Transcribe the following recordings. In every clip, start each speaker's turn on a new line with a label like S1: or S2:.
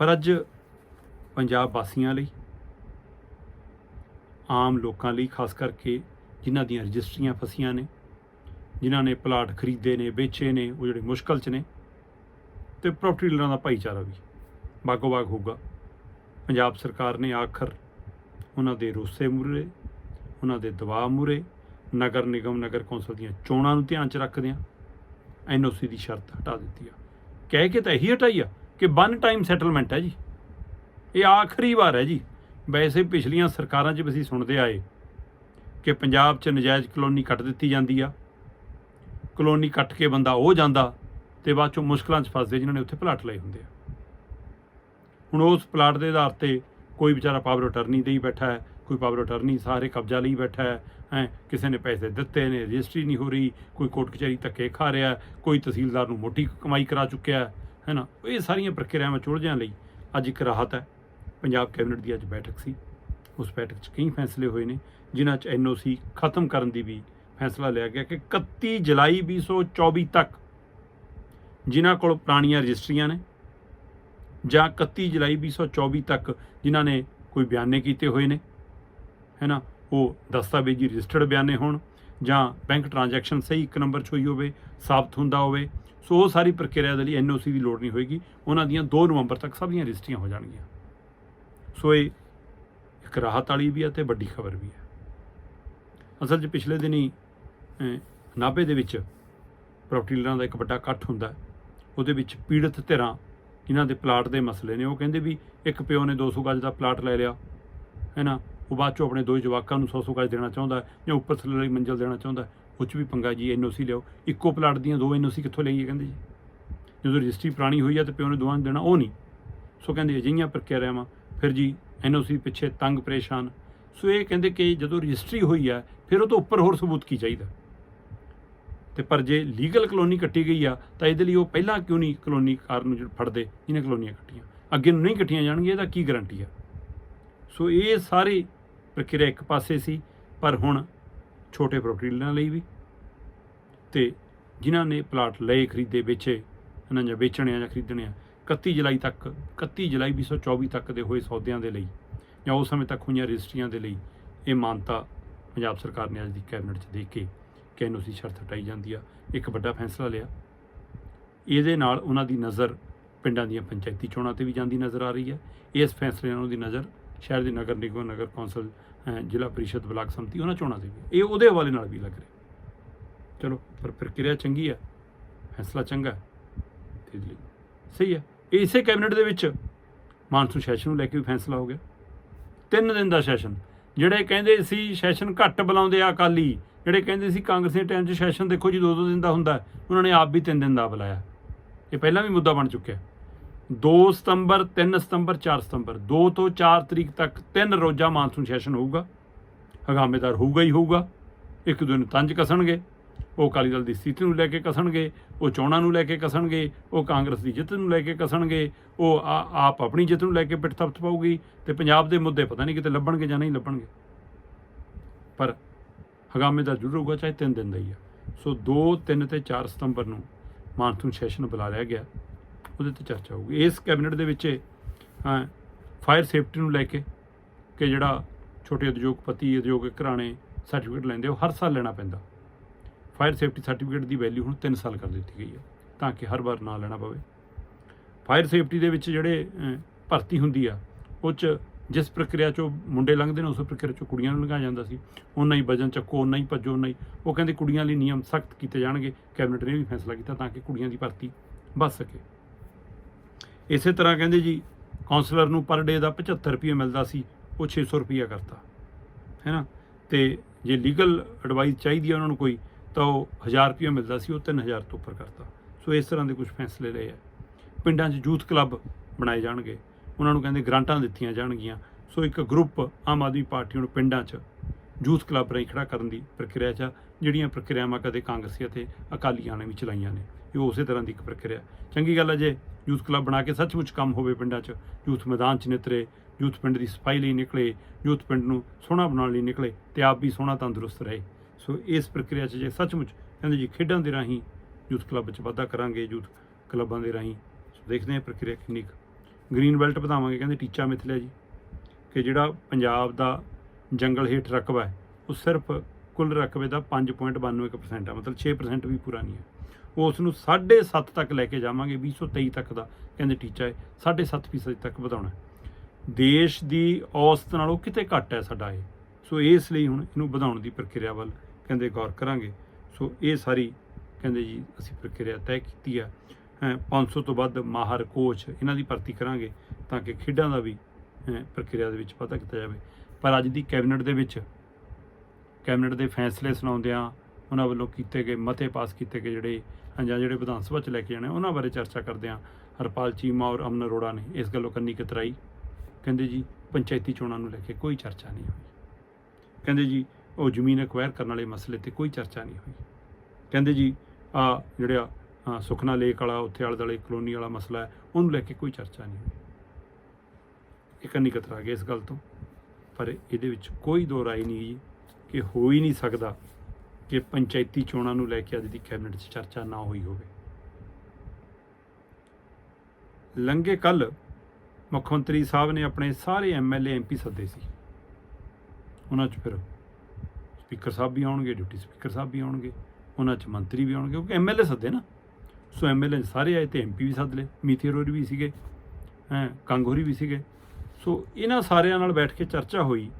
S1: ਪਰ ਅੱਜ ਪੰਜਾਬ ਵਾਸੀਆਂ ਲਈ, ਆਮ ਲੋਕਾਂ ਲਈ, ਖਾਸ ਕਰਕੇ ਜਿਨ੍ਹਾਂ ਦੀਆਂ ਰਜਿਸਟਰੀਆਂ ਫਸੀਆਂ ਨੇ, ਜਿਨ੍ਹਾਂ ਨੇ ਪਲਾਟ ਖਰੀਦੇ ਨੇ, ਵੇਚੇ ਨੇ, ਉਹ ਜਿਹੜੇ ਮੁਸ਼ਕਲ 'ਚ ਨੇ, ਤੇ ਪ੍ਰਾਪਰਟੀ ਡੀਲਰਾਂ ਦਾ ਭਾਈਚਾਰਾ ਵੀ ਬਾਗੋ ਬਾਗ ਹੋਊਗਾ। ਪੰਜਾਬ ਸਰਕਾਰ ਨੇ ਆਖਰ ਉਹਨਾਂ ਦੇ ਰੋਸੇ ਮੂਰੇ ਉਹਨਾਂ ਦੇ ਦਬਾਅ ਮੂਰੇ ਨਗਰ ਨਿਗਮ, ਨਗਰ ਕੌਂਸਲ ਦੀਆਂ ਚੋਣਾਂ ਨੂੰ ਧਿਆਨ 'ਚ ਰੱਖਦਿਆਂ ਐਨਓਸੀ ਦੀ ਸ਼ਰਤ ਹਟਾ ਦਿੱਤੀ ਆ। ਕਹਿ ਕੇ ਤਾਂ ਇਹੀ ਹਟਾਈ ਆ ਕਿ ਵਨ ਟਾਈਮ ਸੈਟਲਮੈਂਟ ਹੈ ਜੀ। ਇਹ ਆਖਰੀ ਵਾਰ ਹੈ ਜੀ। ਵੈਸੇ ਪਿਛਲੀਆਂ ਸਰਕਾਰਾਂ 'ਚ ਵੀ ਅਸੀਂ ਸੁਣਦੇ ਆਏ ਕਿ ਪੰਜਾਬ 'ਚ ਨਜਾਇਜ਼ ਕਲੋਨੀ ਕੱਟ ਦਿੱਤੀ ਜਾਂਦੀ ਆ। ਕਲੋਨੀ ਕੱਟ ਕੇ ਬੰਦਾ ਉਹ ਜਾਂਦਾ ਤੇ ਬਾਅਦ 'ਚੋਂ ਮੁਸ਼ਕਲਾਂ 'ਚ ਫਸਦੇ ਜਿਨ੍ਹਾਂ ਨੇ ਉੱਥੇ ਪਲਾਟ ਲਏ ਹੁੰਦੇ ਆ। ਹੁਣ ਉਸ ਪਲਾਟ ਦੇ ਆਧਾਰ ਤੇ ਕੋਈ ਵਿਚਾਰਾ ਪਾਵਰ ਅਟਰਨੀ ਦੇਈ ਬੈਠਾ ਹੈ, ਕੋਈ ਪਾਵਰ ਅਟਰਨੀ ਸਾਰੇ ਕਬਜ਼ਾ ਲਈ ਬੈਠਾ ਹੈ ਹੈ, ਕਿਸੇ ਨੇ ਪੈਸੇ ਦਿੱਤੇ ਨੇ, ਰਜਿਸਟਰੀ ਨਹੀਂ ਹੋ ਰਹੀ, ਕੋਈ ਕੋਰਟ ਕਚਹਿਰੀ ਧੱਕੇ ਖਾ ਰਿਹਾ ਕੋਈ ਤਹਿਸੀਲਦਾਰ ਨੂੰ ਮੋਟੀ ਕਮਾਈ ਕਰਾ ਚੁੱਕਿਆ ਹੈ ਨਾ ਇਹ ਸਾਰੀਆਂ ਪ੍ਰਕਿਰਿਆਵਾਂ ਚੁਲਝਾਂ ਲਈ ਅੱਜ ਇੱਕ ਰਾਹਤ ਹੈ। ਪੰਜਾਬ ਕੈਬਨਿਟ ਦੀ ਅੱਜ ਬੈਠਕ ਸੀ। ਉਸ ਬੈਠਕ 'ਚ ਕਈ ਫੈਸਲੇ ਹੋਏ ਨੇ, ਜਿਨ੍ਹਾਂ 'ਚ ਐਨਓਸੀ ਖਤਮ ਕਰਨ ਦੀ ਵੀ ਫੈਸਲਾ ਲਿਆ ਗਿਆ ਕਿ 31 ਜੁਲਾਈ 2024 ਤੱਕ ਜਿਨ੍ਹਾਂ ਕੋਲ ਪੁਰਾਣੀਆਂ ਰਜਿਸਟਰੀਆਂ ਨੇ ਜਾਂ 31 ਜੁਲਾਈ 2024 ਤੱਕ ਜਿਨ੍ਹਾਂ ਨੇ ਕੋਈ ਬਿਆਨੇ ਕੀਤੇ ਹੋਏ ਨੇ ਹੈ ਨਾ ਉਹ ਦਸਤਾਵੇਜ਼ੀ ਰਜਿਸਟਰਡ ਬਿਆਨੇ ਹੋਣ ਜਾਂ ਬੈਂਕ ਟ੍ਰਾਂਜੈਕਸ਼ਨ ਸਹੀ ਇੱਕ ਨੰਬਰ 'ਚ ਹੋਈ ਹੋਵੇ, ਸਾਬਤ ਹੁੰਦਾ ਹੋਵੇ, ਸੋ ਉਹ ਸਾਰੀ ਪ੍ਰਕਿਰਿਆ ਦੇ ਲਈ ਐਨਓਸੀ ਦੀ ਲੋੜ ਨਹੀਂ ਹੋਏਗੀ। ਉਹਨਾਂ ਦੀਆਂ 2 ਨਵੰਬਰ ਤੱਕ ਸਭ ਦੀਆਂ ਰਜਿਸਟਰੀਆਂ ਹੋ ਜਾਣਗੀਆਂ। ਸੋ ਇਹ ਇੱਕ ਰਾਹਤ ਵਾਲੀ ਵੀ ਹੈ ਤੇ ਵੱਡੀ ਖਬਰ ਵੀ ਹੈ। ਅਸਲ 'ਚ ਪਿਛਲੇ ਦਿਨੀ ਨਾਭੇ ਦੇ ਵਿੱਚ ਪ੍ਰਾਪਰਟੀ ਡੀਲਰਾਂ ਦਾ ਇੱਕ ਵੱਡਾ ਇਕੱਠ ਹੁੰਦਾ ਉਹਦੇ ਵਿੱਚ ਪੀੜਤ ਧਿਰਾਂ ਇਹਨਾਂ ਦੇ ਪਲਾਟ ਦੇ ਮਸਲੇ ਨੇ। ਉਹ ਕਹਿੰਦੇ ਵੀ ਇੱਕ ਪਿਓ ਨੇ 200 ਗਜ ਦਾ ਪਲਾਟ ਲੈ ਲਿਆ, ਹੈ ਨਾ? ਉਹ ਬਾਅਦ ਚੋਂ ਆਪਣੇ ਦੋ ਜਵਾਕਾਂ ਨੂੰ 100 100 ਗਜ ਦੇਣਾ ਚਾਹੁੰਦਾ ਜਾਂ ਉੱਪਰ ਥੱਲੇ ਵਾਲੀ ਮੰਜ਼ਲ ਦੇਣਾ ਚਾਹੁੰਦਾ ਉਹ 'ਚ ਵੀ ਪੰਗਾ ਜੀ ਐਨਓਸੀ ਲਿਓ ਇੱਕੋ ਪਲਾਟ ਦੀਆਂ ਦੋ ਐਨਓਸੀ ਕਿੱਥੋਂ ਲਈਏ ਕਹਿੰਦੇ ਜੀ? ਜਦੋਂ ਰਜਿਸਟਰੀ ਪੁਰਾਣੀ ਹੋਈ ਆ ਤੇ ਪਿਓ ਨੇ ਦੋਵਾਂ ਨੂੰ ਦੇਣਾ, ਉਹ ਨਹੀਂ। ਸੋ ਕਹਿੰਦੇ ਅਜਿਹੀਆਂ ਪ੍ਰਕਿਰਿਆਵਾਂ, ਫਿਰ ਜੀ ਐਨਓਸੀ ਪਿੱਛੇ ਤੰਗ ਪਰੇਸ਼ਾਨ। ਸੋ ਇਹ ਕਹਿੰਦੇ ਕਿ ਜਦੋਂ ਰਜਿਸਟਰੀ ਹੋਈ ਆ, ਫਿਰ ਉਹ ਤੋਂ ਉੱਪਰ ਹੋਰ ਸਬੂਤ ਕੀ ਚਾਹੀਦਾ? ਤੇ ਪਰ ਜੇ ਲੀਗਲ ਕਲੋਨੀ ਕੱਟੀ ਗਈ ਆ, ਤਾਂ ਇਹਦੇ ਲਈ ਉਹ ਪਹਿਲਾਂ ਕਿਉਂ ਨਹੀਂ ਕਲੋਨੀ ਕਾਰ ਨੂੰ ਜਿਹੜਾ ਫੜਦੇ, ਜਿਹਨੇ ਕਲੋਨੀਆਂ ਕੱਟੀਆਂ? ਅੱਗੇ ਨੂੰ ਨਹੀਂ ਕੱਟੀਆਂ ਜਾਣਗੀਆਂ, ਇਹਦਾ ਕੀ ਗਾਰੰਟੀ ਆ? ਸੋ ਇਹ ਸਾਰੇ ਪ੍ਰਕਿਰਿਆ ਇੱਕ ਪਾਸੇ ਸੀ, ਪਰ ਹੁਣ ਛੋਟੇ ਪ੍ਰਾਪਰਟੀ ਡੀਲਰਾਂ ਲਈ ਵੀ। ਤੇ ਜਿਨ੍ਹਾਂ ਨੇ ਪਲਾਟ ਲਏ, ਖਰੀਦੇ, ਵੇਚੇ, ਇਹਨਾਂ ਜਾਂ ਵੇਚਣੇ ਆ ਜਾਂ ਖਰੀਦਣੇ ਆ 31 ਜੁਲਾਈ ਤੱਕ 31 ਜੁਲਾਈ 2024 ਤੱਕ ਦੇ ਹੋਏ ਸੌਦਿਆਂ ਦੇ ਲਈ, ਜਾਂ ਉਸ ਸਮੇਂ ਤੱਕ ਹੋਈਆਂ ਰਜਿਸਟਰੀਆਂ ਦੇ ਲਈ, ਇਹ ਮਾਨਤਾ ਪੰਜਾਬ ਸਰਕਾਰ ਨੇ ਅੱਜ ਦੀ ਕੈਬਨਿਟ 'ਚ ਦੇ ਕੇ ਕਿ ਐਨਓਸੀ ਸ਼ਰਤ ਹਟਾਈ ਜਾਂਦੀ ਆ। ਇੱਕ ਵੱਡਾ ਫੈਸਲਾ ਲਿਆ। ਇਹਦੇ ਨਾਲ ਉਹਨਾਂ ਦੀ ਨਜ਼ਰ ਪਿੰਡਾਂ ਦੀਆਂ ਪੰਚਾਇਤੀ ਚੋਣਾਂ ਤੇ ਵੀ ਜਾਂਦੀ ਨਜ਼ਰ ਆ ਰਹੀ ਹੈ। ਇਸ ਫੈਸਲੇ ਨਾਲ ਉਹਨਾਂ ਦੀ ਨਜ਼ਰ ਸ਼ਹਿਰ ਦੀ ਨਗਰ ਨਿਗਮ, ਨਗਰ ਕੌਂਸਲ ਜ਼ਿਲ੍ਹਾ ਪਰਿਸ਼ਦ, ਬਲਾਕ ਸੰਮਤੀ, ਉਹਨਾਂ ਚੋਣਾਂ ਤੇ ਵੀ। ਇਹ ਉਹਦੇ ਹਵਾਲੇ ਨਾਲ ਵੀ ਲੱਗ ਰਿਹਾ। ਚਲੋ, ਪਰ ਪ੍ਰਕਿਰਿਆ ਚੰਗੀ ਆ ਫੈਸਲਾ ਚੰਗਾ ਤੇ ਲਈ ਸਹੀ ਹੈ। ਇਸੇ ਕੈਬਨਿਟ ਦੇ ਵਿੱਚ ਮਾਨਸੂਨ ਸੈਸ਼ਨ ਨੂੰ ਲੈ ਕੇ ਵੀ ਫੈਸਲਾ ਹੋ ਗਿਆ। ਤਿੰਨ ਦਿਨ ਦਾ ਸੈਸ਼ਨ, ਜਿਹੜੇ ਕਹਿੰਦੇ ਸੀ ਸੈਸ਼ਨ ਘੱਟ ਬੁਲਾਉਂਦੇ ਆ ਅਕਾਲੀ, ਜਿਹੜੇ ਕਹਿੰਦੇ ਸੀ ਕਾਂਗਰਸੀ ਟਾਈਮ 'ਚ ਸੈਸ਼ਨ ਦੇਖੋ ਜੀ ਦੋ ਦੋ ਦਿਨ ਦਾ ਹੁੰਦਾ ਉਹਨਾਂ ਨੇ ਆਪ ਵੀ ਤਿੰਨ ਦਿਨ ਦਾ ਬੁਲਾਇਆ। ਇਹ ਪਹਿਲਾਂ ਵੀ ਮੁੱਦਾ ਬਣ ਚੁੱਕਿਆ। 2 ਸਤੰਬਰ 3 ਸਤੰਬਰ 4 ਸਤੰਬਰ। 2 ਤੋਂ 4 ਤਰੀਕ ਤੱਕ ਤਿੰਨ ਰੋਜ਼ਾ ਮਾਨਸੂਨ ਸੈਸ਼ਨ ਹੋਊਗਾ। ਹਗਾਮੇਦਾਰ ਹੋਊਗਾ ਹੀ ਹੋਊਗਾ। ਇੱਕ ਦੂਜੇ ਨੂੰ ਤੰਜ ਕਸਣਗੇ। ਉਹ ਅਕਾਲੀ ਦਲ ਦੀ ਸਥਿਤੀ ਨੂੰ ਲੈ ਕੇ ਕਸਣਗੇ। ਉਹ ਚੋਣਾਂ ਨੂੰ ਲੈ ਕੇ ਕਸਣਗੇ। ਉਹ ਕਾਂਗਰਸ ਦੀ ਜਿੱਤ ਨੂੰ ਲੈ ਕੇ ਕਸਣਗੇ। ਉਹ ਆ- ਆਪ ਆਪਣੀ ਜਿੱਤ ਨੂੰ ਲੈ ਕੇ ਪਿੱਠ ਥਪਥ ਪਾਊਗੀ। ਤੇ ਪੰਜਾਬ ਦੇ ਮੁੱਦੇ ਪਤਾ ਨਹੀਂ ਕਿਤੇ ਲੱਭਣਗੇ ਜਾਂ ਨਹੀਂ ਲੱਭਣਗੇ। ਪਰ ਹਗਾਮੇਦਾਰ ਜ਼ਰੂਰ ਹੋਊਗਾ ਚਾਹੇ ਤਿੰਨ ਦਿਨ ਦਾ ਹੀ ਆ। ਸੋ 2 3 ਤੇ 4 ਸਤੰਬਰ ਨੂੰ ਮਾਨਸੂਨ ਸੈਸ਼ਨ ਬੁਲਾ ਲਿਆ ਗਿਆ। ਉਹਦੇ ਤੇ ਚਰਚਾ ਹੋਊਗੀ। ਇਸ ਕੈਬਨਿਟ ਦੇ ਵਿੱਚ ਹਾਂ ਫਾਇਰ ਸੇਫਟੀ ਨੂੰ ਲੈ ਕੇ ਕਿ ਜਿਹੜਾ ਛੋਟੇ ਉਦਯੋਗਪਤੀ ਉਦਯੋਗਿਕ ਘਰਾਣੇ ਸਰਟੀਫਿਕੇਟ ਲੈਂਦੇ ਉਹ ਹਰ ਸਾਲ ਲੈਣਾ ਪੈਂਦਾ। ਫਾਇਰ ਸੇਫਟੀ ਸਰਟੀਫਿਕੇਟ ਦੀ ਵੈਲਿਊ ਹੁਣ 3 ਸਾਲ ਕਰ ਦਿੱਤੀ ਗਈ ਹੈ ਤਾਂ ਕਿ ਹਰ ਵਾਰ ਨਾ ਲੈਣਾ ਪਵੇ। ਫਾਇਰ ਸੇਫਟੀ ਦੇ ਵਿੱਚ ਜਿਹੜੇ ਭਰਤੀ ਹੁੰਦੀ ਆ, ਉਹ 'ਚ ਜਿਸ ਪ੍ਰਕਿਰਿਆ 'ਚੋਂ ਮੁੰਡੇ ਲੰਘਦੇ ਨੇ, ਉਸ ਪ੍ਰਕਿਰਿਆ 'ਚੋਂ ਕੁੜੀਆਂ ਨੂੰ ਲੰਘਾਇਆ ਜਾਂਦਾ ਸੀ। ਉਹਨਾਂ ਹੀ ਵਜਨ ਚੱਕੋ ਉਹਨਾਂ ਹੀ ਭੱਜੋ ਉਹਨਾਂ ਹੀ, ਉਹ ਕਹਿੰਦੇ ਕੁੜੀਆਂ ਲਈ ਨਿਯਮ ਸਖਤ ਕੀਤੇ ਜਾਣਗੇ। ਕੈਬਨਿਟ ਨੇ ਵੀ ਫੈਸਲਾ ਕੀਤਾ ਤਾਂ ਕਿ ਕੁੜੀਆਂ ਦੀ ਭਰਤੀ ਵੱਧ ਸਕੇ। ਇਸੇ ਤਰ੍ਹਾਂ ਕਹਿੰਦੇ ਜੀ ਕਾਉਂਸਲਰ ਨੂੰ ਪਰ ਡੇ ਦਾ 75 ਰੁਪਏ ਮਿਲਦਾ ਸੀ ਉਹ 600 ਰੁਪਏ ਕਰਤਾ। ਹੈ ਨਾ? ਤੇ ਜੇ ਲੀਗਲ ਐਡਵਾਈਸ ਚਾਹੀਦੀ ਹੈ ਉਹਨਾਂ ਨੂੰ ਕੋਈ ਤਾਂ ਉਹ 1000 ਰੁਪਏ ਮਿਲਦਾ ਸੀ ਉਹ 3000 ਤੋਂ ਉੱਪਰ ਕਰਤਾ। ਸੋ ਇਸ ਤਰ੍ਹਾਂ ਦੇ ਕੁਝ ਫੈਸਲੇ ਲਏ ਆ। ਪਿੰਡਾਂ 'ਚ ਯੂਥ ਕਲੱਬ ਬਣਾਏ ਜਾਣਗੇ। ਉਹਨਾਂ ਨੂੰ ਕਹਿੰਦੇ ਗ੍ਰਾਂਟਾਂ ਦਿੱਤੀਆਂ ਜਾਣਗੀਆਂ। ਸੋ ਇੱਕ ਗਰੁੱਪ ਆਮ ਆਦਮੀ ਪਾਰਟੀ ਨੂੰ ਪਿੰਡਾਂ 'ਚ ਯੂਥ ਕਲੱਬ ਰਾਹੀਂ ਖੜਾ ਕਰਨ ਦੀ ਪ੍ਰਕਿਰਿਆ 'ਚ ਆ, ਜਿਹੜੀਆਂ ਪ੍ਰਕਿਰਿਆਵਾਂ ਕਦੇ ਕਾਂਗਰਸੀ ਅਤੇ ਅਕਾਲੀਆਂ ਨੇ ਵੀ ਚਲਾਈਆਂ ਨੇ। ਇਹ ਉਸੇ ਤਰ੍ਹਾਂ ਦੀ ਇੱਕ ਪ੍ਰਕਿਰਿਆ ਚੰਗੀ ਗੱਲ ਹੈ ਜੇ ਯੂਥ ਕਲੱਬ ਬਣਾ ਕੇ ਸੱਚਮੁੱਚ ਕੰਮ ਹੋਵੇ ਪਿੰਡਾਂ 'ਚ, ਯੂਥ ਮੈਦਾਨ 'ਚ ਨਿਤਰੇ, ਯੂਥ ਪਿੰਡ ਦੀ ਸਫ਼ਾਈ ਲਈ ਨਿਕਲੇ, ਯੂਥ ਪਿੰਡ ਨੂੰ ਸੋਹਣਾ ਬਣਾਉਣ ਲਈ ਨਿਕਲੇ ਤੇ ਆਪ ਵੀ ਸੋਹਣਾ ਤੰਦਰੁਸਤ ਰਹੇ। ਸੋ ਇਸ ਪ੍ਰਕਿਰਿਆ 'ਚ ਜੇ ਸੱਚਮੁੱਚ ਕਹਿੰਦੇ ਜੀ ਖੇਡਾਂ ਦੇ ਰਾਹੀਂ ਯੂਥ ਕਲੱਬ 'ਚ ਵਾਧਾ ਕਰਾਂਗੇ, ਯੂਥ ਕਲੱਬਾਂ ਦੇ ਰਾਹੀਂ, ਸੋ ਦੇਖਦੇ ਹਾਂ ਪ੍ਰਕਿਰਿਆ ਕਿੰਨੀ ਕੁ। ਗ੍ਰੀਨ ਬੈਲਟ ਵਧਾਵਾਂਗੇ ਕਹਿੰਦੇ ਟੀਚਾ ਮਿਥਲਿਆ ਜੀ, ਕਿ ਜਿਹੜਾ ਪੰਜਾਬ ਦਾ ਜੰਗਲ ਹੇਠ ਰਕਬਾ ਹੈ, ਉਹ ਸਿਰਫ ਕੁੱਲ ਰਕਬੇ ਦਾ 5.92% ਹੈ ਮਤਲਬ 6% ਵੀ ਪੂਰਾ ਨਹੀਂ ਹੈ। ਉਸ ਨੂੰ 7.5 ਤੱਕ ਲੈ ਕੇ ਜਾਵਾਂਗੇ 2023 ਤੱਕ ਦਾ ਕਹਿੰਦੇ ਟੀਚਾ ਹੈ 7.5% ਤੱਕ ਵਧਾਉਣਾ। ਦੇਸ਼ ਦੀ ਔਸਤ ਨਾਲੋਂ ਕਿਤੇ ਘੱਟ ਹੈ ਸਾਡਾ ਇਹ। ਸੋ ਇਸ ਲਈ ਹੁਣ ਇਹਨੂੰ ਵਧਾਉਣ ਦੀ ਪ੍ਰਕਿਰਿਆ ਵੱਲ ਕਹਿੰਦੇ ਗੌਰ ਕਰਾਂਗੇ। ਸੋ ਇਹ ਸਾਰੀ ਕਹਿੰਦੇ ਜੀ ਅਸੀਂ ਪ੍ਰਕਿਰਿਆ ਤੈਅ ਕੀਤੀ ਆ। ਹੈਂ, 500 ਤੋਂ ਵੱਧ ਮਾਹਰ ਕੋਚ ਇਹਨਾਂ ਦੀ ਭਰਤੀ ਕਰਾਂਗੇ ਤਾਂ ਕਿ ਖੇਡਾਂ ਦਾ ਵੀ ਪ੍ਰਕਿਰਿਆ ਦੇ ਵਿੱਚ ਪਤਾ ਕੀਤਾ ਜਾਵੇ। ਪਰ ਅੱਜ ਦੀ ਕੈਬਨਿਟ ਦੇ ਵਿੱਚ ਕੈਬਨਿਟ ਦੇ ਫੈਸਲੇ ਸੁਣਾਉਂਦਿਆਂ ਉਹਨਾਂ ਵੱਲੋਂ ਕੀਤੇ ਗਏ ਮਤੇ ਪਾਸ ਕੀਤੇ ਗਏ ਜਿਹੜੇ ਜਾਂ ਜਿਹੜੇ ਵਿਧਾਨ ਸਭਾ 'ਚ ਲੈ ਕੇ ਜਾਣੇ ਉਹਨਾਂ ਬਾਰੇ ਚਰਚਾ ਕਰਦਿਆਂ ਹਰਪਾਲ ਚੀਮਾ ਔਰ ਅਮਨ ਅਰੋੜਾ ਨੇ ਇਸ ਗੱਲੋਂ ਕੰਨੀ ਕਤਰਾਈ। ਕਹਿੰਦੇ ਜੀ, ਪੰਚਾਇਤੀ ਚੋਣਾਂ ਨੂੰ ਲੈ ਕੇ ਕੋਈ ਚਰਚਾ ਨਹੀਂ ਹੋਈ। ਕਹਿੰਦੇ ਜੀ, ਉਹ ਜ਼ਮੀਨ ਅਕਵਾਇਰ ਕਰਨ ਵਾਲੇ ਮਸਲੇ ਤੇ ਕੋਈ ਚਰਚਾ ਨਹੀਂ ਹੋਈ। ਕਹਿੰਦੇ ਜੀ, ਆ ਜਿਹੜਾ ਸੁਖਨਾ ਲੇਕ ਵਾਲਾ, ਉੱਥੇ ਆਲੇ ਦੁਆਲੇ ਕਲੋਨੀ ਵਾਲਾ ਮਸਲਾ ਹੈ, ਉਹਨੂੰ ਲੈ ਕੇ ਕੋਈ ਚਰਚਾ ਨਹੀਂ ਹੋਈ। ਇਹ ਕੰਨੀ ਕਤਰਾ ਗਏ ਇਸ ਗੱਲ ਤੋਂ। ਪਰ ਇਹਦੇ ਵਿੱਚ ਕੋਈ ਦੋ ਰਾਏ ਨਹੀਂ ਜੀ ਕਿ ਹੋ ਹੀ ਨਹੀਂ ਸਕਦਾ ਕਿ ਪੰਚਾਇਤੀ ਚੋਣਾਂ ਨੂੰ ਲੈ ਕੇ ਅੱਜ ਦੀ ਕੈਬਨਿਟ 'ਚ ਚਰਚਾ ਨਾ ਹੋਈ ਹੋਵੇ। ਲੰਗੇ ਕੱਲ ਮੁੱਖ ਮੰਤਰੀ ਸਾਹਿਬ ਨੇ ਆਪਣੇ ਸਾਰੇ ਐਮਐਲਏ ਐਮਪੀ ਸੱਦੇ ਸੀ। ਉਹਨਾਂ 'ਚ ਫਿਰ ਸਪੀਕਰ ਸਾਹਿਬ ਵੀ ਆਉਣਗੇ ਡਿਪਟੀ ਸਪੀਕਰ ਸਾਹਿਬ ਵੀ ਆਉਣਗੇ, ਉਹਨਾਂ 'ਚ ਮੰਤਰੀ ਵੀ ਆਉਣਗੇ, ਕਿਉਂਕਿ ਐਮਐਲਏ ਸੱਦੇ ਨਾ। ਸੋ ਐਮਐਲਏ ਸਾਰੇ ਆਏ ਤੇ ਐਮਪੀ ਵੀ ਸੱਦ ਲਏ, ਮੀਥੇਰ ਹੋਰੀ ਵੀ ਸੀਗੇ, ਹੈਂ ਕੰਗੋਰੀ ਵੀ ਸੀਗੇ। ਸੋ ਇਹਨਾਂ ਸਾਰਿਆਂ ਨਾਲ ਬੈਠ ਕੇ ਚਰਚਾ ਹੋਈ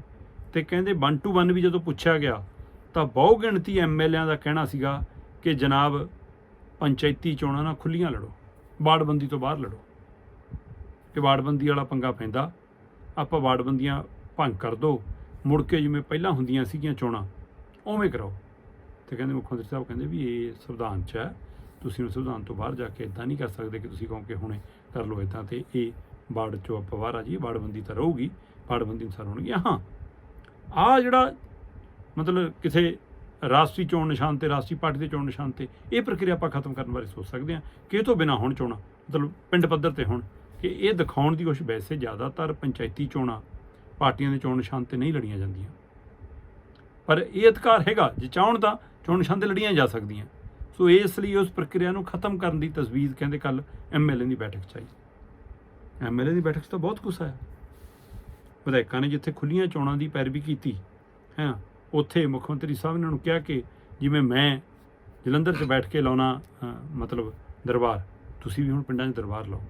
S1: ਤੇ ਕਹਿੰਦੇ 1 ਟੂ 1 ਵੀ ਜਦੋਂ ਪੁੱਛਿਆ ਗਿਆ ਤਾਂ ਬਹੁ ਗਿਣਤੀ ਐਮਐਲਏਆਂ ਦਾ ਕਹਿਣਾ ਸੀਗਾ ਕਿ ਜਨਾਬ ਪੰਚਾਇਤੀ ਚੋਣਾਂ ਨਾ ਖੁੱਲੀਆਂ ਲੜੋ ਬਾੜਬੰਦੀ ਤੋਂ ਬਾਹਰ ਲੜੋ। ਕਿ ਬਾੜਬੰਦੀ ਵਾਲਾ ਪੰਗਾ ਪੈਂਦਾ, ਆਪਾਂ ਬਾੜਬੰਦੀਆਂ ਭੰਗ ਕਰ ਦੋ, ਮੁੜ ਕੇ ਜਿਵੇਂ ਪਹਿਲਾਂ ਹੁੰਦੀਆਂ ਸੀਗੀਆਂ ਚੋਣਾਂ, ਉਵੇਂ ਕਰਾਓ। ਤੇ ਕਹਿੰਦੇ ਮੁੱਖ ਮੰਤਰੀ ਸਾਹਿਬ ਕਹਿੰਦੇ ਵੀ ਇਹ ਸੰਵਿਧਾਨ 'ਚ ਹੈ, ਤੁਸੀਂ ਉਹ ਸੰਵਿਧਾਨ ਤੋਂ ਬਾਹਰ ਜਾ ਕੇ ਇਦਾਂ ਨਹੀਂ ਕਰ ਸਕਦੇ ਕਿ ਤੁਸੀਂ ਕਹੋ ਕਿ ਹੁਣੇ ਕਰ ਲਓ ਇਦਾਂ ਤੇ ਇਹ ਬਾੜ ਚੋਂ ਆਪਾਂ ਬਾਹਰ ਆ ਜੀ ਬਾੜਬੰਦੀ ਤਾਂ ਰਹੂਗੀ ਬਾੜਬੰਦੀ ਅਨੁਸਾਰ ਹੋਣਗੀਆਂ। ਹਾਂ ਆ ਜਿਹੜਾ ਮਤਲਬ ਕਿਸੇ ਰਾਸ਼ਟਰੀ ਚੋਣ ਨਿਸ਼ਾਨ ਤੇ, ਰਾਸ਼ਟਰੀ ਪਾਰਟੀ ਦੇ ਚੋਣ ਨਿਸ਼ਾਨ ਤੇ ਇਹ ਪ੍ਰਕਿਰਿਆ ਆਪਾਂ ਖਤਮ ਕਰਨ ਬਾਰੇ ਸੋਚ ਸਕਦੇ ਹਾਂ ਕਿ ਇਹ ਤੋਂ ਬਿਨਾ ਹੁਣ ਚੋਣਾਂ, ਮਤਲਬ ਪਿੰਡ ਪੱਧਰ ਤੇ ਹੁਣ, ਕਿ ਇਹ ਦਿਖਾਉਣ ਦੀ ਕੋਸ਼ਿਸ਼ ਵੈਸੇ ਜ਼ਿਆਦਾਤਰ ਪੰਚਾਇਤੀ ਚੋਣਾਂ ਪਾਰਟੀਆਂ ਦੇ ਚੋਣ ਨਿਸ਼ਾਨ ਤੇ ਨਹੀਂ ਲੜੀਆਂ ਜਾਂਦੀਆਂ। ਪਰ ਇਹ ਅਧਿਕਾਰ ਹੈਗਾ, ਜੇ ਚਾਹਣ ਤਾਂ ਚੋਣ ਨਿਸ਼ਾਨ ਤੇ ਲੜੀਆਂ ਜਾ ਸਕਦੀਆਂ। ਸੋ ਇਸ ਲਈ ਉਸ ਪ੍ਰਕਿਰਿਆ ਨੂੰ ਖਤਮ ਕਰਨ ਦੀ ਤਜਵੀਜ਼ ਕਹਿੰਦੇ ਕੱਲ ਐਮਐਲਏ ਦੀ ਬੈਠਕ ਚ ਆਈ। ਐਮਐਲਏ ਦੀ ਬੈਠਕ 'ਚ ਤਾਂ ਬਹੁਤ ਗੁੱਸਾ ਆਇਆ। ਵਿਧਾਇਕਾਂ ਨੇ ਜਿੱਥੇ ਖੁੱਲੀਆਂ ਚੋਣਾਂ ਦੀ ਪੈਰਵੀ ਕੀਤੀ, ਹੈ ਉੱਥੇ ਮੁੱਖ ਮੰਤਰੀ ਸਾਹਿਬ ਨੇ ਉਹਨਾਂ ਨੂੰ ਕਿਹਾ ਕਿ ਜਿਵੇਂ ਮੈਂ ਜਲੰਧਰ 'ਚ ਬੈਠ ਕੇ ਲਾਉਣਾ ਮਤਲਬ ਦਰਬਾਰ, ਤੁਸੀਂ ਵੀ ਹੁਣ ਪਿੰਡਾਂ 'ਚ ਦਰਬਾਰ ਲਾਓ।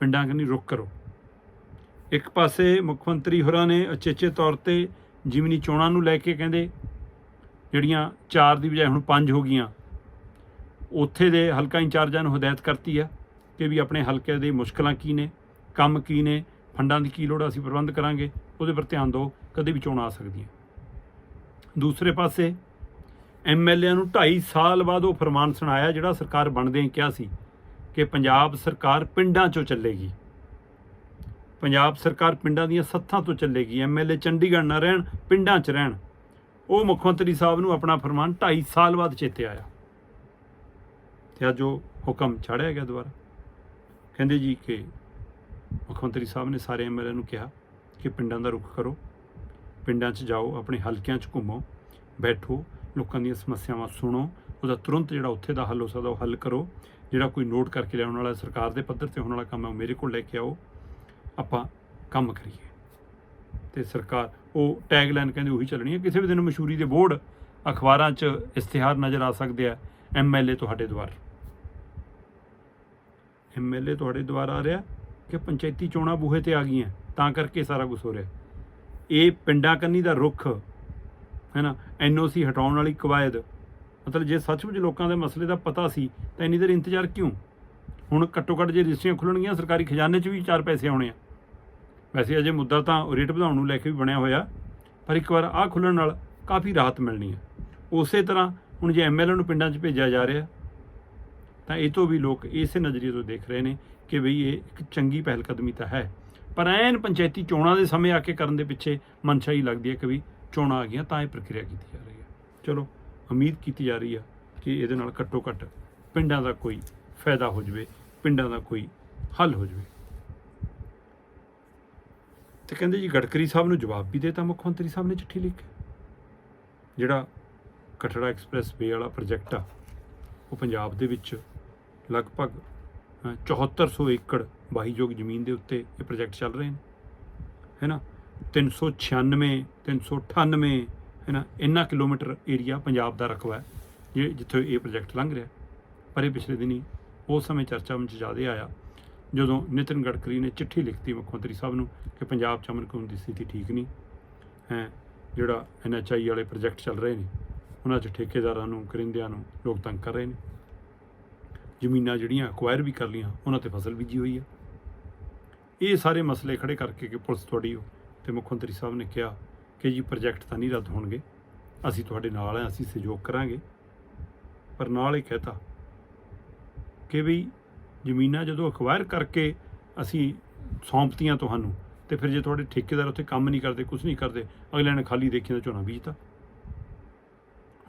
S1: ਪਿੰਡਾਂ ਕੰਨੀ ਰੁਕ ਕਰੋ। ਇੱਕ ਪਾਸੇ ਮੁੱਖ ਮੰਤਰੀ ਹੋਰਾਂ ਨੇ ਅਚੇਚੇ ਤੌਰ ਤੇ ਜਿਮਨੀ ਚੋਣਾਂ ਨੂੰ ਲੈ ਕੇ ਕਹਿੰਦੇ, ਜਿਹੜੀਆਂ 4 ਦੀ ਬਜਾਏ ਹੁਣ 5 ਹੋ ਗਈਆਂ, ਉੱਥੇ ਦੇ ਹਲਕਾ ਇੰਚਾਰਜਾਂ ਨੂੰ ਹਦਾਇਤ ਕਰਤੀ ਆ ਕਿ ਵੀ ਆਪਣੇ ਹਲਕੇ ਦੇ ਮੁਸ਼ਕਲਾਂ ਕੀ ਨੇ, ਕੰਮ ਕੀ ਨੇ, ਫੰਡਾਂ ਦੀ ਕੀ ਲੋੜ ਅਸੀਂ ਪ੍ਰਬੰਧ ਕਰਾਂਗੇ, ਉਹਦੇ ਪਰ ਧਿਆਨ ਦਿਓ, ਕਦੇ ਵੀ ਚੋਣਾਂ ਆ ਸਕਦੀਆਂ। ਦੂਸਰੇ ਪਾਸੇ ਐਮਐਲਏ ਨੂੰ 2.5 ਸਾਲ ਬਾਅਦ ਉਹ ਫਰਮਾਨ ਸੁਣਾਇਆ ਜਿਹੜਾ ਸਰਕਾਰ ਬਣਦੇ ਕਿਹਾ ਸੀ ਕਿ ਪੰਜਾਬ ਸਰਕਾਰ ਪਿੰਡਾਂ 'ਚੋਂ ਚੱਲੇਗੀ। ਪੰਜਾਬ ਸਰਕਾਰ ਪਿੰਡਾਂ ਦੀਆਂ ਸੱਥਾਂ ਤੋਂ ਚੱਲੇਗੀ। ਐਮਐਲਏ ਚੰਡੀਗੜ੍ਹ ਨਾ ਰਹਿਣ, ਪਿੰਡਾਂ 'ਚ ਰਹਿਣ। ਉਹ ਮੁੱਖ ਮੰਤਰੀ ਸਾਹਿਬ ਨੂੰ ਆਪਣਾ ਫਰਮਾਨ 2.5 ਸਾਲ ਬਾਅਦ ਚੇਤੇ ਆਇਆ। ਤੇ ਅੱਜ ਉਹ ਹੁਕਮ ਛਾੜਿਆ ਗਿਆ ਦੁਬਾਰਾ। ਕਹਿੰਦੇ ਜੀ ਕਿ ਮੁੱਖ ਮੰਤਰੀ ਸਾਹਿਬ ਨੇ ਸਾਰੇ ਐਮਐਲਏ ਨੂੰ ਕਿਹਾ ਕਿ ਪਿੰਡਾਂ ਦਾ ਰੁਖ ਕਰੋ। ਪਿੰਡਾਂ 'ਚ ਜਾਓ, ਆਪਣੇ ਹਲਕਿਆਂ 'ਚ ਘੁੰਮੋ, ਬੈਠੋ, ਲੋਕਾਂ ਦੀਆਂ ਸਮੱਸਿਆਵਾਂ ਸੁਣੋ, ਉਹਦਾ ਤੁਰੰਤ ਜਿਹੜਾ ਉੱਥੇ ਦਾ ਹੱਲ ਹੋ ਸਕਦਾ ਉਹ ਹੱਲ ਕਰੋ। ਜਿਹੜਾ ਕੋਈ ਨੋਟ ਕਰਕੇ ਲਿਆਉਣ ਵਾਲਾ, ਸਰਕਾਰ ਦੇ ਪੱਧਰ ਤੇ ਹੋਣ ਵਾਲਾ ਕੰਮ ਹੈ, ਉਹ ਮੇਰੇ ਕੋਲ ਲੈ ਕੇ ਆਓ। ਆਪਾਂ ਕੰਮ ਕਰੀਏ। ਤੇ ਸਰਕਾਰ, ਉਹ ਟੈਗ ਟੈਗਲਾਈਨ ਕਹਿੰਦੇ ਉਹੀ ਚੱਲਣੀ ਹੈ, ਕਿਸੇ ਵੀ ਦਿਨ ਮਸ਼ਹੂਰੀ ਦੇ ਬੋਰਡ ਅਖਬਾਰਾਂ 'ਚ ਇਸ਼ਤਿਹਾਰ ਨਜ਼ਰ ਆ ਸਕਦੇ ਆ ਐਮਐਲਏ ਤੁਹਾਡੇ ਦੁਆਰ। ਐਮਐਲਏ ਤੁਹਾਡੇ ਦੁਆਰ ਆ ਰਿਹਾ ਕਿ ਪੰਚਾਇਤੀ ਚੋਣਾਂ ਬੂਹੇ ਤੇ ਆ ਗਈਆਂ, ਤਾਂ ਕਰਕੇ ਸਾਰਾ ਕੁਝ ਹੋ ਰਿਹਾ। ਇਹ ਪਿੰਡਾਂ ਕੰਨੀ ਦਾ ਰੁੱਖ ਹੈ ਨਾ ਐਨਓਸੀ ਹਟਾਉਣ ਵਾਲੀ ਕਵਾਇਦ। ਮਤਲਬ ਜੇ ਸੱਚਮੁੱਚ ਲੋਕਾਂ ਦੇ ਮਸਲੇ ਦਾ ਪਤਾ ਸੀ, ਤਾਂ ਇੰਨੀ ਦੇਰ ਇੰਤਜ਼ਾਰ ਕਿਉਂ? ਹੁਣ ਘੱਟੋ ਘੱਟ ਜੇ ਰਜਿਸਟਰੀਆਂ ਖੁੱਲਣਗੀਆਂ, ਸਰਕਾਰੀ ਖਜ਼ਾਨੇ 'ਚ ਵੀ ਚਾਰ ਪੈਸੇ ਆਉਣੇ ਆ। ਵੈਸੇ ਅਜੇ ਮੁੱਦਾ ਤਾਂ ਰੇਟ ਵਧਾਉਣ ਨੂੰ ਲੈ ਕੇ ਵੀ ਬਣਿਆ ਹੋਇਆ, ਪਰ ਇੱਕ ਵਾਰ ਆਹ ਖੁੱਲਣ ਨਾਲ ਕਾਫੀ ਰਾਹਤ ਮਿਲਣੀ ਹੈ ਉਸੇ ਤਰ੍ਹਾਂ ਹੁਣ ਜੇ ਐਮਐਲਏ ਨੂੰ ਪਿੰਡਾਂ 'ਚ ਭੇਜਿਆ ਜਾ ਰਿਹਾ, ਤਾਂ ਇਹ ਤੋਂ ਵੀ ਲੋਕ ਇਸੇ ਨਜ਼ਰੀਏ ਤੋਂ ਦੇਖ ਰਹੇ ਨੇ ਕਿ ਬਈ ਇਹ ਇੱਕ ਚੰਗੀ ਪਹਿਲ ਕਦਮੀ ਤਾਂ ਹੈ। ਪਰ ਐਨ ਪੰਚਾਇਤੀ ਚੋਣਾਂ ਦੇ ਸਮੇਂ ਆ ਕੇ ਕਰਨ ਦੇ ਪਿੱਛੇ ਮਨਸ਼ਾ ਹੀ ਲੱਗਦੀ ਹੈ ਕਿ ਵੀ ਚੋਣਾਂ ਆ ਗਈਆਂ ਤਾਂ ਇਹ ਪ੍ਰਕਿਰਿਆ ਕੀਤੀ ਜਾ ਰਹੀ ਹੈ। ਚਲੋ ਉਮੀਦ ਕੀਤੀ ਜਾ ਰਹੀ ਆ ਕਿ ਇਹਦੇ ਨਾਲ ਘੱਟੋ ਘੱਟ ਪਿੰਡਾਂ ਦਾ ਕੋਈ ਫਾਇਦਾ ਹੋ ਜਵੇ ਪਿੰਡਾਂ ਦਾ ਕੋਈ ਹੱਲ ਹੋ ਜਵੇ। ਤੇ ਕਹਿੰਦੇ ਜੀ ਗੜਕਰੀ ਸਾਹਿਬ ਨੂੰ ਜਵਾਬ ਵੀ ਦੇਤਾ ਮੁੱਖ ਮੰਤਰੀ ਸਾਹਿਬ ਨੇ ਚਿੱਠੀ ਲਿਖ। ਕੇ ਜਿਹੜਾ ਕਟੜਾ ਐਕਸਪ੍ਰੈਸ ਵੇ ਵਾਲਾ ਪ੍ਰੋਜੈਕਟ ਆ ਉਹ ਪੰਜਾਬ ਦੇ ਵਿੱਚ ਲਗਭਗ ਅ, 7400 ਏਕੜ ਵਾਹੀਯੋਗ ਜ਼ਮੀਨ ਦੇ ਉੱਤੇ ਇਹ ਪ੍ਰੋਜੈਕਟ ਚੱਲ ਰਹੇ ਨੇ, ਹੈ ਨਾ? 396 398 ਹੈ ਨਾ? ਇੰਨਾ ਕਿਲੋਮੀਟਰ ਏਰੀਆ ਪੰਜਾਬ ਦਾ ਰਕਬਾ ਹੈ, ਜਿ- ਜਿੱਥੇ ਇਹ ਪ੍ਰੋਜੈਕਟ ਲੰਘ ਰਿਹਾ ਪਰ ਇਹ ਪਿਛਲੇ ਦਿਨੀ ਉਸ ਸਮੇਂ ਚਰਚਾ ਵਿੱਚ ਜ਼ਿਆਦਾ ਆਇਆ, ਜਦੋਂ ਨਿਤਿਨ ਗਡਕਰੀ ਨੇ ਚਿੱਠੀ ਲਿਖਤੀ ਮੁੱਖ ਮੰਤਰੀ ਸਾਹਿਬ ਨੂੰ ਕਿ ਪੰਜਾਬ 'ਚ ਅਮਨ ਕਾਨੂੰਨ ਦੀ ਸਥਿਤੀ ਠੀਕ ਨਹੀਂ, ਹੈ? ਜਿਹੜਾ ਐਨਐਚਆਈ ਵਾਲੇ ਪ੍ਰੋਜੈਕਟ ਚੱਲ ਰਹੇ ਨੇ, ਉਹਨਾਂ 'ਚ ਠੇਕੇਦਾਰਾਂ ਨੂੰ, ਕਰਿੰਦਿਆਂ ਨੂੰ ਲੋਕ ਤੰਗ ਕਰ ਰਹੇ ਨੇ। ਜ਼ਮੀਨਾਂ ਜਿਹੜੀਆਂ ਅਕਵਾਇਰ ਵੀ ਕਰ ਲੀਆਂ ਉਹਨਾਂ ਤੇ ਫਸਲ ਬੀਜੀ ਹੋਈ ਹੈ ਇਹ ਸਾਰੇ ਮਸਲੇ ਖੜੇ ਕਰਕੇ ਕਿ ਪੁਲਿਸ ਤੁਹਾਡੀ ਉਹ ਤੇ ਮੁੱਖ ਮੰਤਰੀ ਸਾਹਿਬ ਨੇ ਕਿਹਾ ਕਿ ਜੀ ਪ੍ਰੋਜੈਕਟ ਤਾਂ ਨਹੀਂ ਰੱਦ ਹੋਣਗੇ। ਅਸੀਂ ਤੁਹਾਡੇ ਨਾਲ ਹਾਂ, ਅਸੀਂ ਸਹਿਯੋਗ ਕਰਾਂਗੇ। ਪਰ ਨਾਲ ਇਹ ਕਹਤਾ ਕਿ ਵੀ ਜ਼ਮੀਨਾਂ ਜਦੋਂ ਅਕਵਾਇਰ ਕਰਕੇ ਅਸੀਂ ਸੌਂਪਤੀਆਂ ਤੁਹਾਨੂੰ ਤੇ ਫਿਰ ਜੇ ਤੁਹਾਡੇ ਠੇਕੇਦਾਰ ਉੱਥੇ ਕੰਮ ਨਹੀਂ ਕਰਦੇ ਕੁਝ ਨਹੀਂ ਕਰਦੇ ਅਗਲੇ ਨੇ ਖਾਲੀ ਦੇਖੀ ਦਾ ਝੋਨਾ ਬੀਜਤਾ।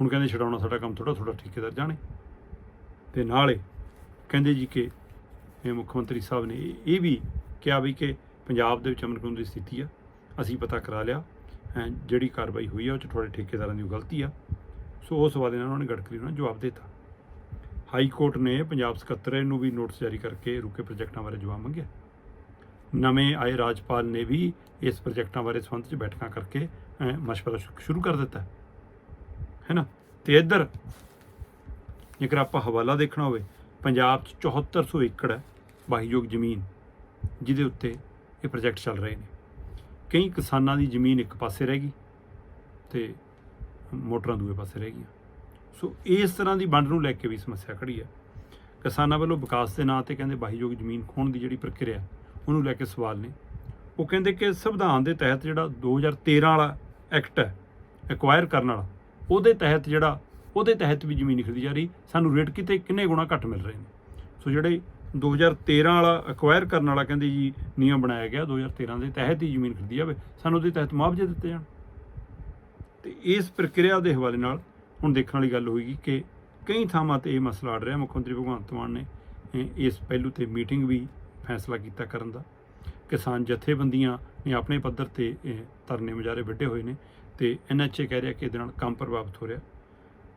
S1: ਹੁਣ ਕਹਿੰਦੇ ਛਡਾਉਣਾ ਸਾਡਾ ਕੰਮ ਥੋੜਾ ਥੋੜਾ ਠੇਕੇਦਾਰ ਜਾਣੇ। ਤੇ ਨਾਲੇ ਕਹਿੰਦੇ ਜੀ ਕਿ ਇਹ ਮੁੱਖ ਮੰਤਰੀ ਸਾਹਿਬ ਨੇ ਇਹ- ਇਹ ਵੀ ਕਿਹਾ ਵੀ ਕਿ ਪੰਜਾਬ ਦੇ ਵਿੱਚ ਅਮਨ ਕਾਨੂੰਨ ਦੀ ਸਥਿਤੀ ਆ, ਅਸੀਂ ਪਤਾ ਕਰਾ ਲਿਆ ਜਿਹੜੀ ਕਾਰਵਾਈ ਹੋਈ ਆ, ਉਹ ਚ ਤੁਹਾਡੇ ਠੇਕੇਦਾਰਾਂ ਦੀ ਗਲਤੀ ਆ। ਸੋ ਉਸ ਹਵਾਲੇ ਨਾਲ ਉਹਨਾਂ ਨੇ ਗਡਕਰੀ ਨੂੰ ਜਵਾਬ ਦਿੱਤਾ। ਹਾਈ ਕੋਰਟ ਨੇ ਪੰਜਾਬ ਸਕੱਤਰ ਨੂੰ ਵੀ ਨੋਟਿਸ ਜਾਰੀ ਕਰਕੇ ਰੁਕੇ ਪ੍ਰੋਜੈਕਟਾਂ ਬਾਰੇ ਜਵਾਬ ਮੰਗਿਆ। ਨਵੇਂ ਆਏ ਰਾਜਪਾਲ ਨੇ ਵੀ ਇਸ ਪ੍ਰੋਜੈਕਟਾਂ ਬਾਰੇ ਸੰਬੰਧ ਚ ਬੈਠਕਾਂ ਕਰਕੇ ਮਸ਼ਵਰਾ ਸ਼ੁਰੂ ਕਰ ਦਿੱਤਾ। ਹੈ ਨਾ? ਤੇ ਇੱਧਰ, ਜੇਕਰ ਆਪਾਂ ਹਵਾਲਾ ਦੇਖਣਾ ਹੋਵੇ, ਪੰਜਾਬ 'ਚ 7400 ਏਕੜ ਹੈ ਵਾਹੀਯੋਗ ਜ਼ਮੀਨ। ਜਿਹਦੇ ਉੱਤੇ ਇਹ ਪ੍ਰੋਜੈਕਟ ਚੱਲ ਰਹੇ ਨੇ। ਕਈ ਕਿਸਾਨਾਂ ਦੀ ਜ਼ਮੀਨ ਇੱਕ ਪਾਸੇ ਰਹਿ ਗਈ ਤੇ ਮੋਟਰਾਂ ਦੂਏ ਪਾਸੇ ਰਹਿ ਗਈਆਂ। ਸੋ ਇਸ ਤਰ੍ਹਾਂ ਦੀ ਵੰਡ ਨੂੰ ਲੈ ਕੇ ਵੀ ਸਮੱਸਿਆ ਖੜੀ ਹੈ। ਕਿਸਾਨਾਂ ਵੱਲੋਂ ਵਿਕਾਸ ਦੇ ਨਾਂ ਤੇ ਕਹਿੰਦੇ ਵਾਹੀਯੋਗ ਜ਼ਮੀਨ ਖੋਣ ਦੀ ਜਿਹੜੀ ਪ੍ਰਕਿਰਿਆ, ਉਹਨੂੰ ਲੈ ਕੇ ਸਵਾਲ ਨੇ। ਉਹ ਕਹਿੰਦੇ ਕਿ ਸੰਵਿਧਾਨ ਦੇ ਤਹਿਤ ਜਿਹੜਾ 2013 ਵਾਲਾ ਐਕਟ ਹੈ ਐਕਵਾਇਰ ਕਰਨ ਵਾਲਾ, ਉਹਦੇ ਤਹਿਤ ਜਿਹੜਾ, ਉਹਦੇ ਤਹਿਤ ਵੀ ਜ਼ਮੀਨ ਖਰੀਦੀ ਜਾ ਰਹੀ। ਸਾਨੂੰ ਰੇਟ ਕਿਤੇ ਕਿੰਨੇ ਗੁਣਾ ਘੱਟ ਮਿਲ ਰਹੇ ਨੇ। ਸੋ ਜਿਹੜੇ 2013 ਵਾਲਾ ਐਕਵਾਇਰ ਕਰਨ ਵਾਲਾ ਕਹਿੰਦੇ ਜੀ ਨਿਯਮ ਬਣਾਇਆ ਗਿਆ 2013 ਦੇ ਤਹਿਤ ਹੀ ਜ਼ਮੀਨ ਖਰੀਦੀ ਜਾਵੇ, ਸਾਨੂੰ ਉਹਦੇ ਤਹਿਤ ਮੁਆਵਜ਼ੇ ਦਿੱਤੇ ਜਾਣ। ਤੇ ਇਸ ਪ੍ਰਕਿਰਿਆ ਦੇ ਹਵਾਲੇ ਨਾਲ ਹੁਣ ਦੇਖਣ ਵਾਲੀ ਗੱਲ ਹੋਏਗੀ ਕਿ ਕਈ ਥਾਵਾਂ ਤੇ ਇਹ ਮਸਲਾ ਅੜ ਰਿਹਾ, ਮੁੱਖ ਮੰਤਰੀ ਭਗਵੰਤ ਮਾਨ ਨੇ ਇਸ ਪਹਿਲੂ ਤੇ ਮੀਟਿੰਗ ਵੀ ਫੈਸਲਾ ਕੀਤਾ ਕਰਨ ਦਾ। ਕਿਸਾਨ ਜਥੇਬੰਦੀਆਂ ਨੇ ਆਪਣੇ ਪੱਧਰ ਤੇ ਇਹ ਧਰਨੇ ਮੁਜ਼ਾਰੇ ਵੱਡੇ ਹੋਏ ਨੇ ਤੇ ਐਨਐਚਏ ਕਹਿ ਰਿਹਾ ਕਿ ਇਹਦੇ ਨਾਲ ਕੰਮ ਪ੍ਰਭਾਵਿਤ ਹੋ ਰਿਹਾ।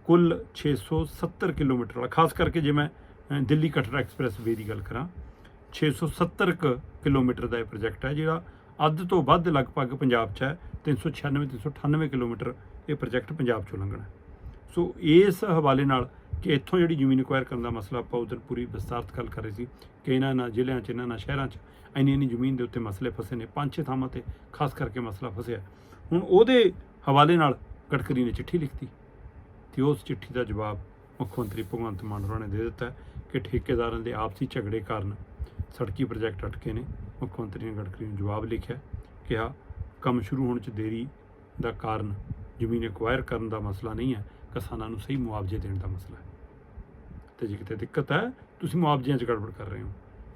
S1: ਕੁੱਲ 670 ਕਿਲੋਮੀਟਰ ਵਾਲਾ, ਖਾਸ ਕਰਕੇ ਜੇ ਮੈਂ ਦਿੱਲੀ ਕਟਰਾ ਐਕਸਪ੍ਰੈਸ ਵੇ ਦੀ ਗੱਲ ਕਰਾਂ 670 ਕੁ ਕਿਲੋਮੀਟਰ ਦਾ ਇਹ ਪ੍ਰੋਜੈਕਟ ਹੈ, ਜਿਹੜਾ ਅੱਧ ਤੋਂ ਵੱਧ ਲਗਭਗ ਪੰਜਾਬ 'ਚ ਹੈ 396 398 ਕਿਲੋਮੀਟਰ ਇਹ ਪ੍ਰੋਜੈਕਟ ਪੰਜਾਬ 'ਚੋਂ ਲੰਘਣਾ ਸੋ ਇਸ ਹਵਾਲੇ ਨਾਲ ਕਿ ਇੱਥੋਂ ਜਿਹੜੀ ਜ਼ਮੀਨ ਅਕਵਾਇਰ ਕਰਨ ਦਾ ਮਸਲਾ ਆਪਾਂ ਉਧਰ ਪੂਰੀ ਵਿਸਤਾਰਤ ਗੱਲ ਕਰ ਰਹੇ ਸੀ ਕਿ ਇਹਨਾਂ ਨਾ ਜ਼ਿਲ੍ਹਿਆਂ 'ਚ, ਇਹਨਾਂ ਨਾ ਸ਼ਹਿਰਾਂ 'ਚ ਇੰਨੀ ਇੰਨੀ ਜ਼ਮੀਨ ਦੇ ਉੱਤੇ ਮਸਲੇ ਫਸੇ ਨੇ, ਪੰਜ ਛੇ ਥਾਵਾਂ ਤੇ ਖਾਸ ਕਰਕੇ ਮਸਲਾ ਫਸਿਆ ਹੁਣ ਉਹਦੇ ਹਵਾਲੇ ਨਾਲ ਗਡਕਰੀ ਨੇ ਚਿੱਠੀ ਲਿਖਤੀ ਤੇ ਉਸ ਚਿੱਠੀ ਦਾ ਜਵਾਬ ਮੁੱਖ ਮੰਤਰੀ ਭਗਵੰਤ ਮਾਨ ਹੋਰਾਂ ਨੇ ਦੇ ਦਿੱਤਾ ਕਿ ਠੇਕੇਦਾਰਾਂ ਦੇ ਆਪਸੀ ਝਗੜੇ ਕਾਰਨ ਸੜਕੀ ਪ੍ਰੋਜੈਕਟ ਅਟਕੇ ਨੇ। ਮੁੱਖ ਮੰਤਰੀ ਨੇ ਗਡਕਰੀ ਨੂੰ ਜਵਾਬ ਲਿਖਿਆ ਕਿਹਾ, ਕੰਮ ਸ਼ੁਰੂ ਹੋਣ 'ਚ ਦੇਰੀ ਦਾ ਕਾਰਨ ਜ਼ਮੀਨ ਐਕਵਾਇਰ ਕਰਨ ਦਾ ਮਸਲਾ ਨਹੀਂ ਹੈ, ਕਿਸਾਨਾਂ ਨੂੰ ਸਹੀ ਮੁਆਵਜ਼ੇ ਦੇਣ ਦਾ ਮਸਲਾ ਹੈ। ਤੇ ਜੇ ਕਿਤੇ ਦਿੱਕਤ ਹੈ, ਤੁਸੀਂ ਮੁਆਵਜ਼ਿਆਂ 'ਚ ਗੜਬੜ ਕਰ ਰਹੇ ਹੋ।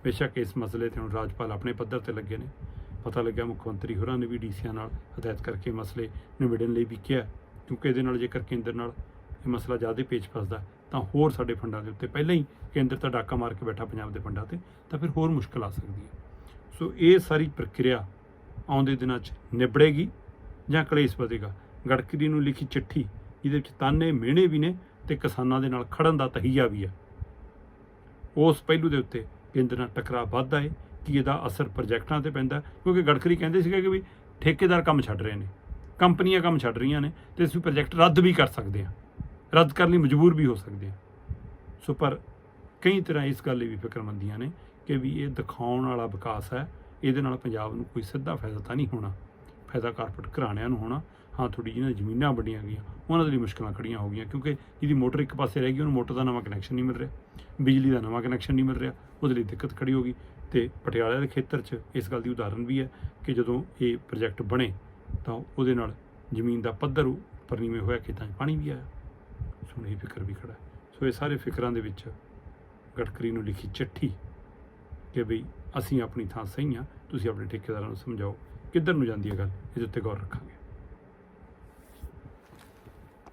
S1: ਬੇਸ਼ੱਕ ਇਸ ਮਸਲੇ ਤੇ ਹੁਣ ਰਾਜਪਾਲ ਆਪਣੇ ਪੱਧਰ ਤੇ ਲੱਗੇ ਨੇ। ਪਤਾ ਲੱਗਿਆ ਮੁੱਖ ਮੰਤਰੀ ਹੋਰਾਂ ਨੇ ਵੀ ਡੀਸੀਆਂ ਨਾਲ ਹਦਾਇਤ ਕਰਕੇ ਮਸਲੇ ਨਿਬੇੜਨ ਲਈ ਵੀ ਕਿਹਾ ਕਿਉਂਕਿ ਇਹਦੇ ਨਾਲ ਜੇਕਰ ਕੇਂਦਰ ਨਾਲ ਇਹ ਮਸਲਾ ਜ਼ਿਆਦਾ ਪੇਚ ਫਸਦਾ, ਤਾਂ ਹੋਰ ਸਾਡੇ ਫੰਡਾਂ ਦੇ ਉੱਤੇ, ਪਹਿਲਾਂ ਹੀ ਕੇਂਦਰ ਤਾਂ ਡਾਕਾ ਮਾਰ ਕੇ ਬੈਠਾ ਪੰਜਾਬ ਦੇ ਫੰਡਾਂ ਤੇ, ਤਾਂ ਫਿਰ ਹੋਰ ਮੁਸ਼ਕਲ ਆ ਸਕਦੀ ਹੈ। ਸੋ ਇਹ ਸਾਰੀ ਪ੍ਰਕਿਰਿਆ ਆਉਂਦੇ ਦਿਨਾਂ 'ਚ ਨਿਬੜੇਗੀ ਜਾਂ ਕਲੇਸ਼ ਵਧੇਗਾ? ਗੜਕਰੀ ਨੂੰ ਲਿਖੀ ਚਿੱਠੀ ਇਹਦੇ ਵਿੱਚ ਤਾਨੇ ਮਿਹਣੇ ਵੀ ਨੇ ਤੇ ਕਿਸਾਨਾਂ ਦੇ ਨਾਲ ਖੜਨ ਦਾ ਤਹੀਆ ਵੀ ਹੈ। ਉਸ ਪਹਿਲੂ ਦੇ ਉੱਤੇ ਕੇਂਦਰ ਨਾਲ ਟਕਰਾਅ ਵੱਧਦਾ ਹੈ ਕਿ ਇਹਦਾ ਅਸਰ ਪ੍ਰੋਜੈਕਟਾਂ ਤੇ ਪੈਂਦਾ ਕਿਉਂਕਿ ਗੜਕਰੀ ਕਹਿੰਦੇ ਸੀਗੇ ਕਿ ਵੀ ਠੇਕੇਦਾਰ ਕੰਮ ਛੱਡ ਰਹੇ ਨੇ, ਕੰਪਨੀਆਂ ਕੰਮ ਛੱਡ ਰਹੀਆਂ ਨੇ ਤੇ ਅਸੀਂ ਪ੍ਰੋਜੈਕਟ ਰੱਦ ਵੀ ਕਰ ਸਕਦੇ ਹਾਂ। ਰੱਦ ਕਰਨ ਲਈ ਮਜਬੂਰ ਵੀ ਹੋ ਸਕਦੇ ਹਾਂ ਸੋ ਪਰ ਕਈ ਤਰ੍ਹਾਂ ਇਸ ਗੱਲ ਲਈ ਵੀ ਫਿਕਰਮੰਦੀਆਂ ਨੇ ਕਿ ਵੀ ਇਹ ਦਿਖਾਉਣ ਵਾਲਾ ਵਿਕਾਸ ਹੈ, ਇਹਦੇ ਨਾਲ ਪੰਜਾਬ ਨੂੰ ਕੋਈ ਸਿੱਧਾ ਫਾਇਦਾ ਤਾਂ ਨਹੀਂ ਹੋਣਾ। ਫਾਇਦਾ ਕਾਰਪੋਰੇਟ ਘਰਾਣਿਆਂ ਨੂੰ ਹੋਣਾ। ਹਾਂ ਥੋੜੀ ਜਿਹੀ ਜ਼ਮੀਨਾਂ ਵੱਡੀਆਂ ਗਈਆਂ, ਉਹਨਾਂ ਦੇ ਲਈ ਮੁਸ਼ਕਲਾਂ ਖੜੀਆਂ ਹੋ ਗਈਆਂ, ਕਿਉਂਕਿ ਜਿਹਦੀ ਮੋਟਰ ਇੱਕ ਪਾਸੇ ਰਹਿ ਗਈ, ਉਹਨੂੰ ਮੋਟਰ ਦਾ ਨਵਾਂ ਕਨੈਕਸ਼ਨ ਨਹੀਂ ਮਿਲ ਰਿਹਾ। ਬਿਜਲੀ ਦਾ ਨਵਾਂ ਕਨੈਕਸ਼ਨ ਨਹੀਂ ਮਿਲ ਰਿਹਾ, ਉਹਦੇ ਲਈ ਦਿੱਕਤ ਖੜੀ ਹੋ ਗਈ। ਤੇ ਪਟਿਆਲਾ ਦੇ ਖੇਤਰ 'ਚ ਇਸ ਗੱਲ ਦੀ ਉਦਾਹਰਨ ਵੀ ਹੈ ਕਿ ਜਦੋਂ ਇਹ ਪ੍ਰੋਜੈਕਟ ਬਣੇ, ਤਾਂ ਉਹਦੇ ਨਾਲ ਜ਼ਮੀਨ ਦਾ ਪੱਧਰ ਉੱਪਰ ਨੀਵੇਂ ਹੋਇਆ, ਖੇਤਾਂ 'ਚ ਪਾਣੀ ਵੀ ਆਇਆ। ਸੋ ਇਹ ਫਿਕਰ ਵੀ ਖੜਾ ਸੋ ਇਹ ਸਾਰੇ ਫਿਕਰਾਂ ਦੇ ਵਿੱਚ ਗਡਕਰੀ ਨੂੰ ਲਿਖੀ ਚਿੱਠੀ ਕਿ ਬਈ ਅਸੀਂ ਆਪਣੀ ਥਾਂ ਸਹੀ ਹਾਂ, ਤੁਸੀਂ ਆਪਣੇ ਠੇਕੇਦਾਰਾਂ ਨੂੰ ਸਮਝਾਓ ਕਿੱਧਰ ਨੂੰ ਜਾਂਦੀ ਹੈ ਗੱਲ, ਇਹਦੇ ਉੱਤੇ ਗੌਰ ਰੱਖਾਂਗੇ।